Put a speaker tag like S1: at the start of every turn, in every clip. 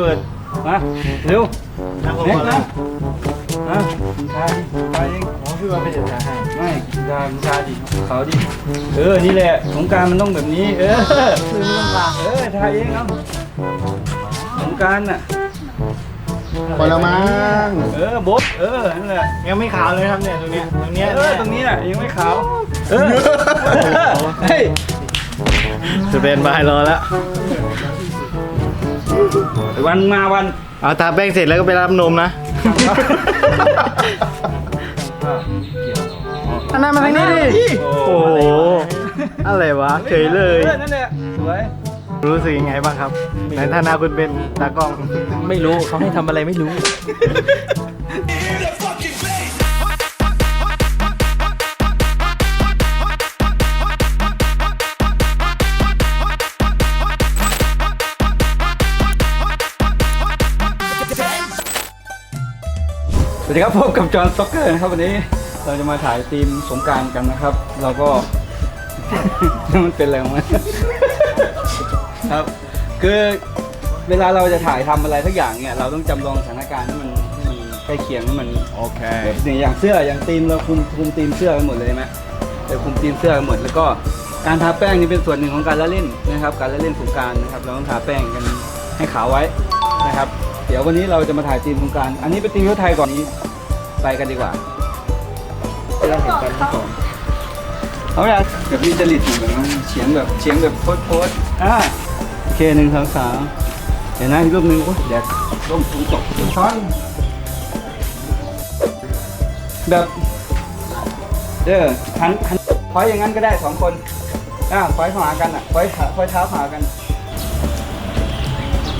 S1: เปิดมาเร็ว
S2: นั่งลง
S1: เน็ก
S2: ก่อนเล
S1: นะ
S2: ย
S1: มากินชาดิชาเอง
S2: อ๋อพี่ว่าไม่เดี๋ยวจะให้
S1: ไม่กินชากินชาดิเขาดิเออนี่แหละสงกรารมันต้องแบบนี้ เออ
S2: ซื้อไม่ต้องการ
S1: เออชาเองเอาสงกรารน่ะ
S2: พอแล้วมั้ง
S1: เออโบ๊ทเออนั่นแหละ
S2: ยังไม่ขาวเลยครับเนี่ยตรงเนี้ยตรงเนี้ย
S1: เออตรงนี้น่ะยังไม่ขาวเออเฮ้ย
S2: จะเป็นบายรอแล้ว
S1: วันมาวัน
S2: เอาทาแป้งเสร็จแล้วก็ไปรับนมนะอันนั้นมาทางนี้ดิ โอ้โห อะไรวะ เฉยเลย
S1: ออนั่นแหละสวย
S2: รู้สึกยังไงบ้างครับ ในฐานะคุณเป็นตากล้อง
S3: ไม่รู้เขาให้ทำอะไรไม่รู้
S1: สวัสดีครับพบกับจอห์นสต็อกเกอร์นะครับวันนี้เราจะมาถ่ายทีมสงกรารกันนะครับ เราก็ มันเป็นอะไรของมันครับ คือเวลาเราจะถ่ายทำอะไรสักอย่างเนี่ยเราต้องจำลองสถานการณ์ให้มันให้มันใกล้เคียงให้มัน
S2: โอเค
S1: แบบเนี่ยอย่างเสื้ออย่างทีมเราคุมคุมทีมเสื้อกันหมดเลยใช่ไหมเราคุมทีมเสื้อกันหมดแล้วก็การทาแป้งนี่เป็นส่วนหนึ่งของการละเล่นนะครับ การละเล่นสงกรารนะครับ เราต้องทาแป้งกันให้ขาวไว้นะครับ เดี๋ยววันนี้เราจะมาถ่ายทีมสงกรารอันนี้เป็นทีมเพื่อไทยก่อนนี้ ไปกันดีกว่าเราเห็นกันที่สองเอาอย่างแบบมีจริตอยู่แบบนั้นเฉียงแบบเฉียงแบบโพสโพสอ่าโอเคหนึ่งสองสามเดี๋ยวนะอีกรูปหนึ่งโอ้ยแดดร่มสูงตกช้อนแบบเออหันหันพอยอย่างนั้นก็ได้สองคนอ่าพอยเข้าหากันอะพอยขาพอยเท้าเข้าหากัน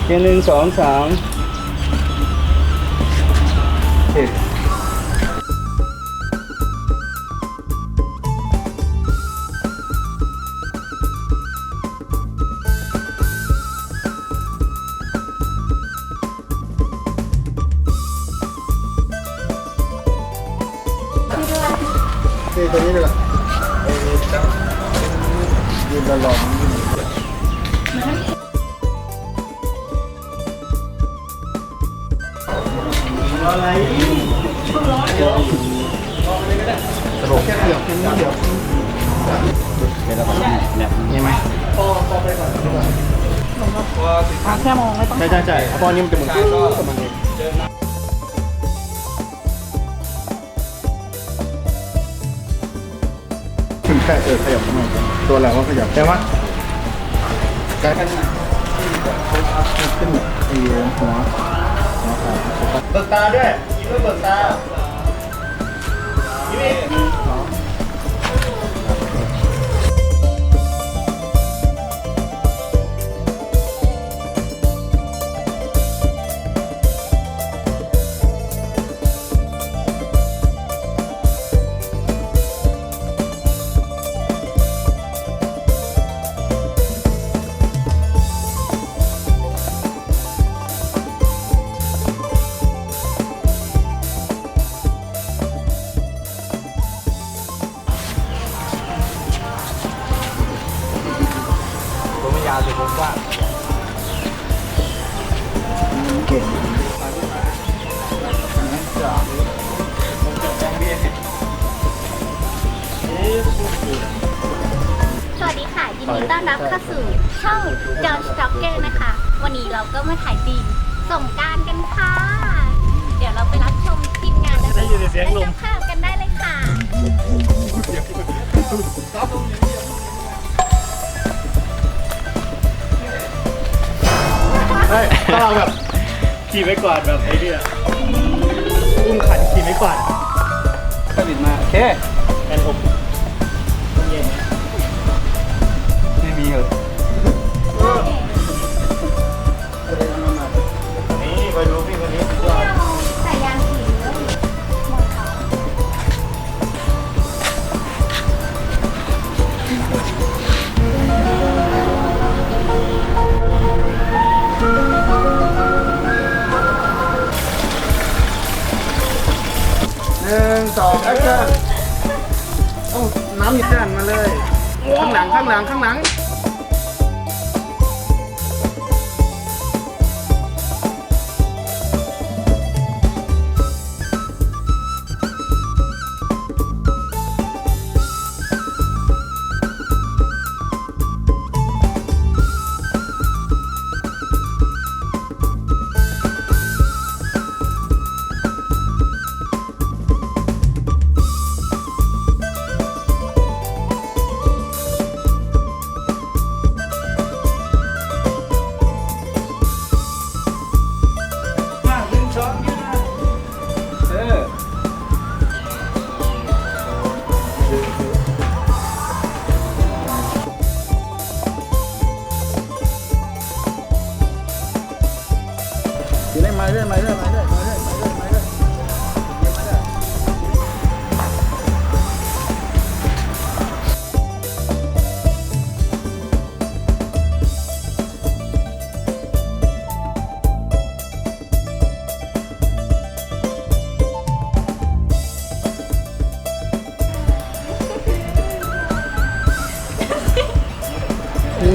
S1: เกหนึ่งสองสามโอเค
S2: ตัวนี้ดีกว่ายืนรอรอ
S1: อะไร
S2: ตลกแค่เดียวแค่นี้เดียว
S1: เดี๋ยวเราไปเนี่ย
S2: นี่ไหม
S1: พอสิบห้าแค่มองไม่ต้อง
S2: ใช่ใช่ใช่พอนี้มันจะเหมือนกู้กับมันเอง
S1: เดินมา
S2: ขึ้นแค่เออขยับมาตัวอะไรว่าขยับแต่ว่าการขึ้นไอ้หัวหัวขาเบิกตาด้วยยิ้มด้วยเบิกตายิ้ม
S1: ยาวแต่ผมกว้าง
S2: เก่ง
S4: สวัสดีค่ะ ยินดีต้อนรับเข้าสู่ช่องจอห์นสต็อกเกอร์นะคะ วันนี้เราก็มาถ่ายทีมส่งกรารกันค่ะ เดี๋ยวเราไปรับชมทีมงานและ
S2: ได้ยินเสียงลม
S4: เจ้าภาพกันได้เลยค่ะ
S2: ถ้าเราแบบขี่ไว้ก่อนแบบไอ้เนี่ยอุ้มขันขี่ไว้ก่อน
S1: ก็บิดมา โอเค
S2: แอนผมเย็น
S1: ไม่มีเหรอ
S2: น้ำหยิบด้านมาเลย ข้างหลังข้างหลังข้างหลัง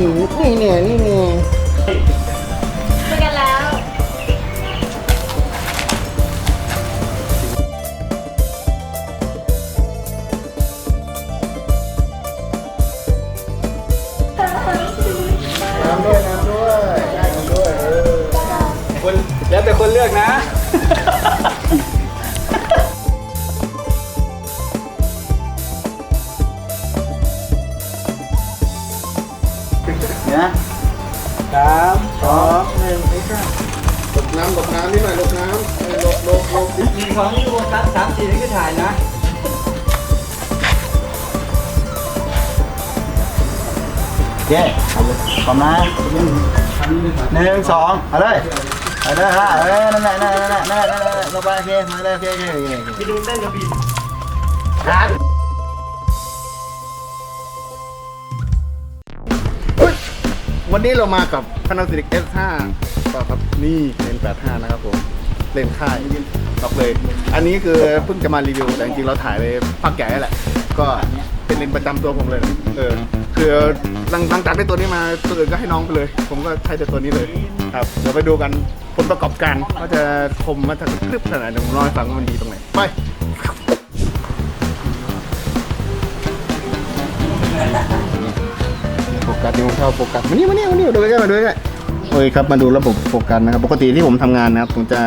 S2: นี่นี่เนี่ยนี่เนี่ย
S4: เจอกันแล้ว
S2: น้ำด้วยน้ำด้วยได้กันด้วยเออ
S1: คนแล้วแต่คนเลือกนะ สาม
S2: สองหนึ่งไอ้ข้าหลบน้ำหลบน้ำนี่หน่อยหลบน้ำเออหลบหลบหลบดิ
S1: มีของที่วงครับสามสี่นี่คือถ่ายนะ
S2: โอเคเอาเลยพร้อมนะหนึ่งสองเอาเลยเอาเลยฮะเออนั่นแหละนั่นแหละนั่นแหละนั่นแหละนั่นแหละลงไปโอเคมาเลยโอเคโอเคโอเคโอเค
S1: ไปดูเต้นกระบี่
S2: ครับ วันนี้เรามากับ Panasonic S5 ต่อครับนี่เลน85 นะครับผมเลนค่ายบอกเลย อันนี้คือเพิ่งจะมารีวิวแต่จริงๆเราถ่ายไปพักใหญ่แหละ ก็เป็นเลนประจำตัวผมเลยเออคือหลังหลังจากได้ตัวนี้มาตัวอื่นก็ให้น้องไปเลย ผมก็ใช้แต่ตัวนี้เลยครับเดี๋ยวไปดูกันผลประกอบการว่าจะคมมาจากคลิปขนาดไหนเดี๋ยวผมเล่าให้ฟังว่ามันดีตรงไหนไป สนี่ผมชอบโฟกัสมานี่มานี่มานี่ดูใกล้ๆมาดูใกล้ๆโอ้ยครับมาดูระบบโฟกัสนะครับปกติที่ผมทำงานนะครับผมจะ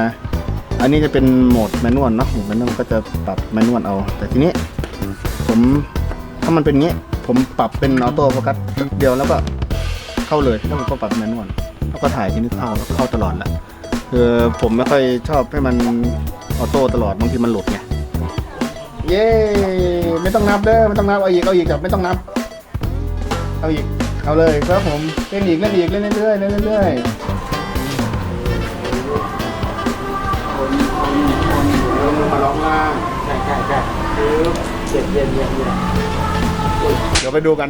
S2: อันนี้จะเป็นโหมดแมนนวลเนาะโหมดแมนนวลก็จะปรับแมนนวลเอา แต่ทีนี้ผมถ้ามันเป็นงี้ผมปรับเป็นออโต้โฟกัสเดียวแล้วก็เข้าเลยแล้วผมก็ปรับแมนนวลแล้วก็ถ่ายทีนี้เข้าแล้วเข้าตลอดแหละคือผมไม่ค่อยชอบให้มันออโต้ตลอดบางทีมันหลุดไงเย้ไม่ต้องนับเด้อไม่ต้องนับเอาอีกเอาอีกกับไม่ต้องนับเอาอีก เอาเลยครับผมเล่นอีกเล่นอีกเล่นเรื่อยๆเล่นเรื่อยๆมาลองล่าง
S1: ใช่ใช่ใช่คือเย็นเย็นเย็นเย็น
S2: เดี๋ยวไปดูกัน